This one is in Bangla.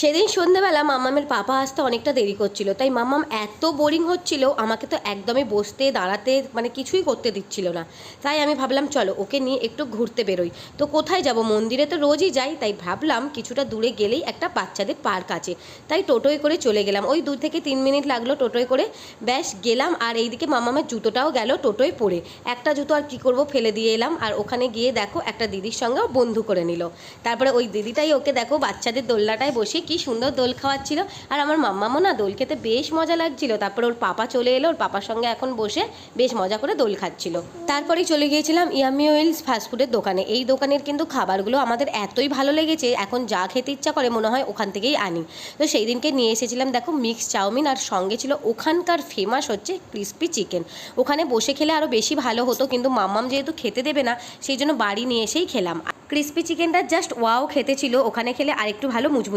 সেদিন সন্ধ্যেবেলা মাম্মামের পাপা আসতে অনেকটা দেরি করছিল, তাই মাম্মাম এত বোরিং হচ্ছিল, আমাকে তো একদমই বসতে, দাঁড়াতে মানে কিছুই করতে দিচ্ছিল না। তাই আমি ভাবলাম, চলো ওকে নিয়ে একটু ঘুরতে বেরোই। তো কোথায় যাব? মন্দিরে তো রোজই যাই, তাই ভাবলাম কিছুটা দূরে গেলেই একটা বাচ্চাদের পার্ক আছে। তাই টোটোয় করে চলে গেলাম। ওই দু থেকে তিন মিনিট লাগল টোটোয় করে। ব্যাস, গেলাম আর এইদিকে মাম্মামের জুতোটাও গেল টোটোয় পরে। একটা জুতো আর কি করব ফেলে দিয়ে এলাম আর ওখানে গিয়ে দেখো একটা দিদির সঙ্গে বন্ধু করে নিল। তারপরে ওই দিদিটাই ওকে দেখো বাচ্চাদের দোলনাটায় বসে কি সুন্দর দোল খাওয়াচ্ছিল। আর আমার মাম্মামও না দোল খেতে বেশ মজা লাগছিল। তারপর ওর পাপা চলে এলো, ওর পাপার সঙ্গে এখন বসে বেশ মজা করে দোল খাচ্ছিল। তারপরেই চলে গিয়েছিলাম ইয়ামি ওয়েলস ফাস্টফুডের দোকানে। এই দোকানের কিন্তু খাবারগুলো আমাদের এতই ভালো লেগেছে, এখন যা খেতে ইচ্ছা করে মনে হয় ওখান থেকেই আনি। তো সেই দিনকে নিয়ে এসেছিলাম, দেখো মিক্স চাউমিন আর সঙ্গে ছিল ওখানকার ফেমাস হচ্ছে ক্রিস্পি চিকেন ওখানে বসে খেলে আরও বেশি ভালো হতো, কিন্তু মাম্মাম যেহেতু খেতে দেবে না, সেই জন্য বাড়ি নিয়ে এসেই খেলাম। ক্রিস্পি চিকেনটা জাস্ট ওয়াও খেতে ছিল, ওখানে খেলে আরেকটু ভালো মুচমুচ